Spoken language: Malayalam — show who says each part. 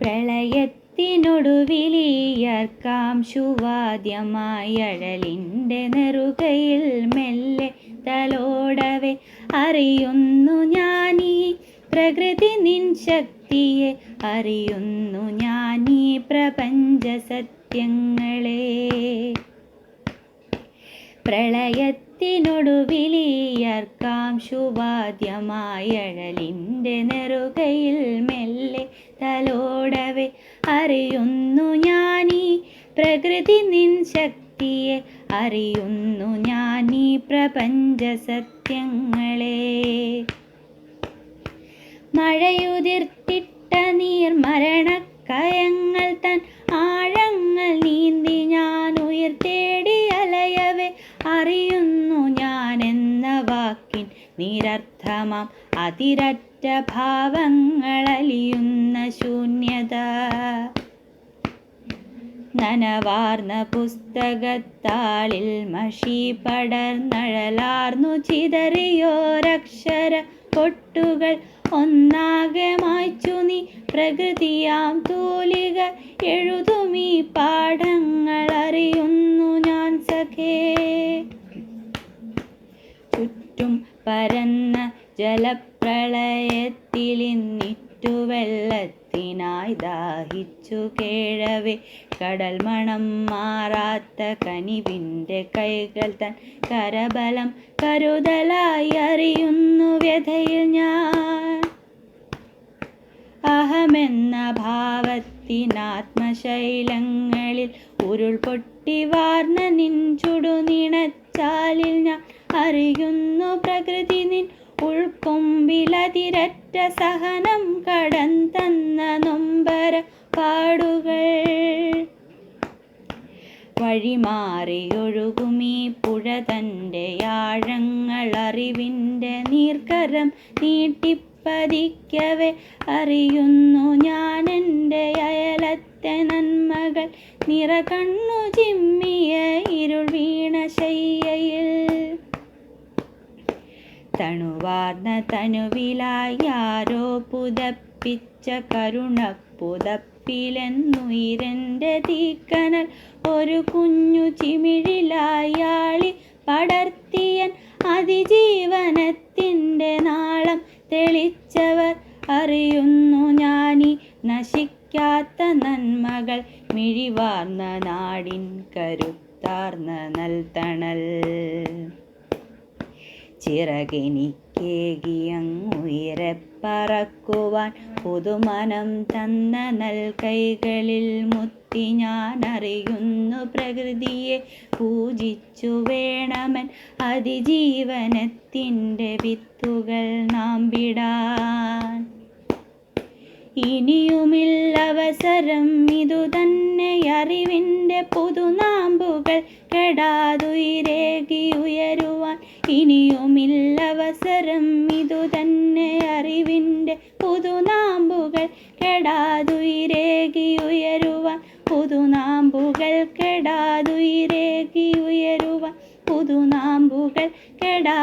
Speaker 1: പ്രളയത്തിനൊടുവിലിയർക്കാം ശുവാദ്യമായഴലിന്റെ നെറുകയിൽ മെല്ലെ തലോടവെ അറിയുന്നു ഞാനീ പ്രകൃതി നിൻ ശക്തിയെ അറിയുന്നു ഞാനീ പ്രപഞ്ച സത്യങ്ങളെ പ്രളയത്തിനൊടുവിലിയർക്കാം ശുവാദ്യമായഴലിന്റെ നെറുകയിൽ മെല്ലെ തലോടവെ അറിയുന്നു ഞാനീ പ്രകൃതി നിൻ ശക്തിയെ അറിയുന്നു ഞാനീ പ്രപഞ്ച സത്യങ്ങളെ. മഴയുതിർത്തിട്ട വാക്കിൻ നിരർത്ഥമാം. അതിരറ്റ ഭാവങ്ങളലിയുന്ന ശൂന്യത. നനവാർന്ന പുസ്തകത്താളിൽ മഷി പടർന്നഴലാർന്നു ചിതറിയോരക്ഷര പൊട്ടുകൾ. ഒന്നാകെ മായ്ച്ചു നീ പ്രകൃതിയാം തൂലിക എഴുതുമീ പാഠങ്ങൾ അറിയുന്നു ഞാൻ സഖേ. പരന്ന ജലപ്രളയത്തിലിന്നിറ്റു വെള്ളത്തിനായി ദാഹിച്ചു കേഴവേ. കടൽ മണം മാറാത്ത കനിവിന്റെ കൈകൾ തൻ കരബലം കരുതലായി അറിയുന്നു വ്യഥയിൽ ഞാൻ. അഹമെന്ന ഭാവത്തിനാത്മശൈലങ്ങളിൽ ഉരുൾപൊട്ടി വാർന്ന നിൻ ചുടുനിണച്ചാലിൽ ഞാൻ അറിയുന്നു പ്രകൃതി നിൻ ഉൾക്കൊമ്പിലതിരറ്റ സഹനം കടന്തന്ന തന്ന നൊമ്പര പാടുകൾ. വഴിമാറിയൊഴുകുമീ പുഴ തന്റെ ആഴങ്ങൾ അറിവിന്റെ നീർക്കരം നീട്ടിപ്പതിക്കവേ അറിയുന്നു ഞാൻ എന്റെ അയലത്തെ നന്മകൾ നിറകണ്ണു ചിമ്മിയ ഇരുൾ വീണ ശയ്യയിൽ തണുവാർന്ന തനുവിലായി ആരോ പുതപ്പിച്ച കരുണ പുതപ്പിലെന്നുയിരന്റെ തീക്കനൽ ഒരു കുഞ്ഞു ചിമിഴിലായാളി പടർത്തിയൻ അതിജീവനത്തിന്റെ നാളം തെളിച്ചവർ അറിയുന്നു ഞാനി നശിക്കാത്ത നന്മകൾ മിഴിവാർന്ന നാടിൻ കരുത്താർന്ന നൽതണൽ ചിറകെനിക്കേകിയങ്ങുയരെ പറക്കുവാൻ പുതുമനം തന്ന നൽകൈകളിൽ മുത്തി ഞാൻ അറിയുന്നു പ്രകൃതിയെ പൂജിച്ചു വേണമൻ അതിജീവനത്തിന്റെ വിത്തുകൾ നാം വിടാൻ. ഇനിയുമില്ലവസരം ഇതു തന്നെ അറിവിന്റെ പുതുനാമ്പുകൾ കെടാതുയിരേകി ഉയരുവാൻ ഇനിയുമില്ലവസരം ഇതു തന്നെ അറിവിന്റെ പുതുനാമ്പുകൾ കെടാതുയിരേകി ഉയരുവാൻ പുതുനാമ്പുകൾ കെടാതുയിരേകി ഉയരുവാൻ പുതുനാമ്പുകൾ കെടാ